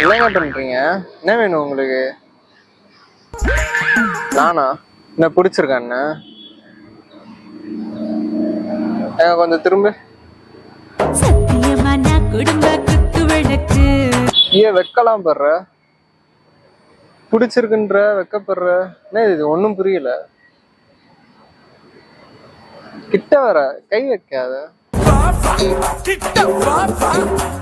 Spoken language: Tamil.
என்னங்க பண்றீங்க என்ன வேணும் உங்களுக்கு? நானா? என்ன பிடிச்சிருக்கா என்ன? கொஞ்சம் திரும்ப. ஏன் வெக்கலாம் படுற பிடிச்சிருக்குன்ற வெக்கப்படுற என்ன இது? ஒன்றும் புரியல. கிட்ட வர கை வைக்காத Titta, va.